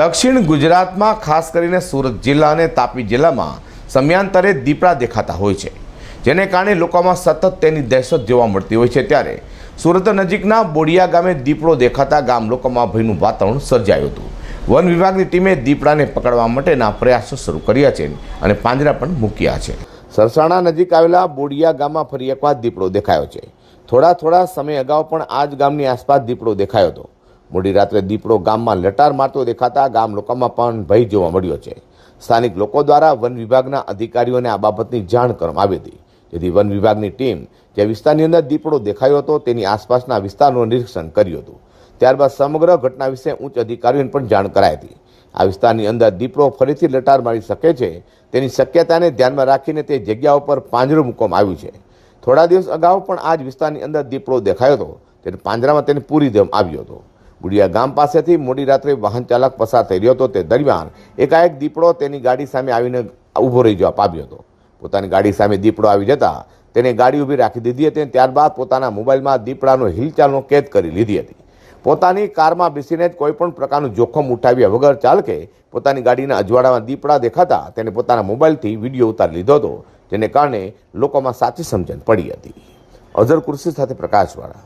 દક્ષિણ ગુજરાતમાં ખાસ કરીને સુરત જિલ્લા અને તાપી જિલ્લામાં સમયાંતરે દીપડા દેખાતા હોય છે, જેને કારણે લોકોમાં સતત તેની દહેશત જોવા મળતી હોય છે. ત્યારે સુરત નજીકના બોડિયા ગામે દીપડો દેખાતા ગામ લોકોમાં ભયનું વાતાવરણ સર્જાયું હતું. વન વિભાગની ટીમે દીપડાને પકડવા માટેના પ્રયાસો શરૂ કર્યા છે અને પાંજરા પણ મૂક્યા છે. સરસાણા નજીક આવેલા બોડિયા ગામમાં ફરી એકવાર દીપડો દેખાયો છે. થોડા થોડા સમય અગાઉ પણ આ જ ગામની આસપાસ દીપડો દેખાયો હતો. મોડી રાત્રે દીપડો ગામમાં લટાર મારતો દેખાતા ગામ લોકોમાં પણ ભય જોવા મળ્યો છે. સ્થાનિક લોકો દ્વારા વન વિભાગના અધિકારીઓને આ બાબતની જાણ કરવામાં આવી હતી. જેથી વન વિભાગની ટીમ જે વિસ્તારની અંદર દીપડો દેખાયો હતો તેની આસપાસના વિસ્તારનું નિરીક્ષણ કર્યું હતું. ત્યારબાદ સમગ્ર ઘટના વિશે ઉચ્ચ અધિકારીઓને પણ જાણ કરાઈ હતી. આ વિસ્તારની અંદર દીપડો ફરીથી લટાર મારી શકે છે તેની શક્યતાને ધ્યાનમાં રાખીને તે જગ્યા ઉપર પાંજરું મૂકવામાં આવ્યું છે. થોડા દિવસ અગાઉ પણ આ જ વિસ્તારની અંદર દીપડો દેખાયો હતો. તેને પાંજરામાં તેને પૂરી દેવામાં આવ્યો હતો. બુડિયા ગામ પાસેથી મોડી રાત્રે વાહન ચાલક પસાર થઈ રહ્યો હતો. તે દરમિયાન એકાએક દીપડો તેની ગાડી સામે આવીને ઊભો રહી જવા પામ્યો હતો. પોતાની ગાડી સામે દીપડો આવી જતા તેને ગાડી ઊભી રાખી દીધી હતી અને ત્યારબાદ પોતાના મોબાઈલમાં દીપડાનો હિલચાલનો કેદ કરી લીધી હતી. પોતાની કારમાં બેસીને જ કોઈપણ પ્રકારનું જોખમ ઉઠાવ્યા વગર ચાલકે પોતાની ગાડીના અજવાળામાં દીપડા દેખાતા તેને પોતાના મોબાઈલથી વીડિયો ઉતારી લીધો હતો, જેને કારણે લોકોમાં સાચી સમજણ પડી હતી. અઝર કુર્સી સાથે પ્રકાશવાળા.